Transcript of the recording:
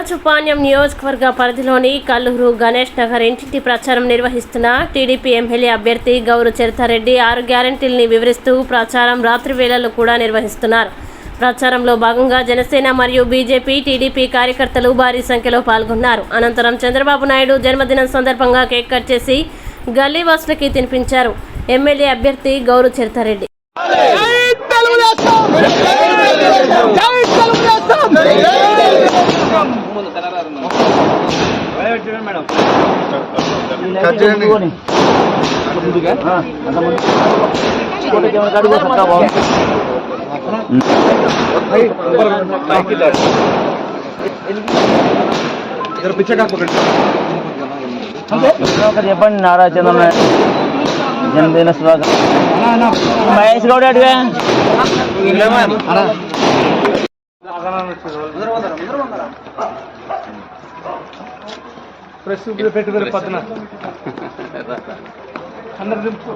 పాణ్యం నియోజకవర్గ పరిధిలోని కల్లూరు గణేష్ నగర్ ఇంటింటి ప్రచారం నిర్వహిస్తున్న టీడీపీ ఎమ్మెల్యే అభ్యర్థి గౌరు చరితారెడ్డి ఆరు గ్యారంటీల్ని వివరిస్తూ ప్రచారం రాత్రి వేళల్లో కూడా నిర్వహిస్తున్నారు. ప్రచారంలో భాగంగా జనసేన మరియు బీజేపీ టీడీపీ కార్యకర్తలు భారీ సంఖ్యలో పాల్గొన్నారు. అనంతరం చంద్రబాబు నాయుడు జన్మదినం సందర్భంగా కేక్ కట్ చేసి గల్లీవాసులకి తినిపించారు. ఎమ్మెల్యే అభ్యర్థి గౌరు చరితారెడ్డి. ఒకటి చెప్పండి నారా చంద్రబాబు జన్మదిన శుభాకాంక్షలు మహేష్ గౌడ్ అడిగా ప్రెస్ పెట్టుకుని పక్కన అందరు దింపు.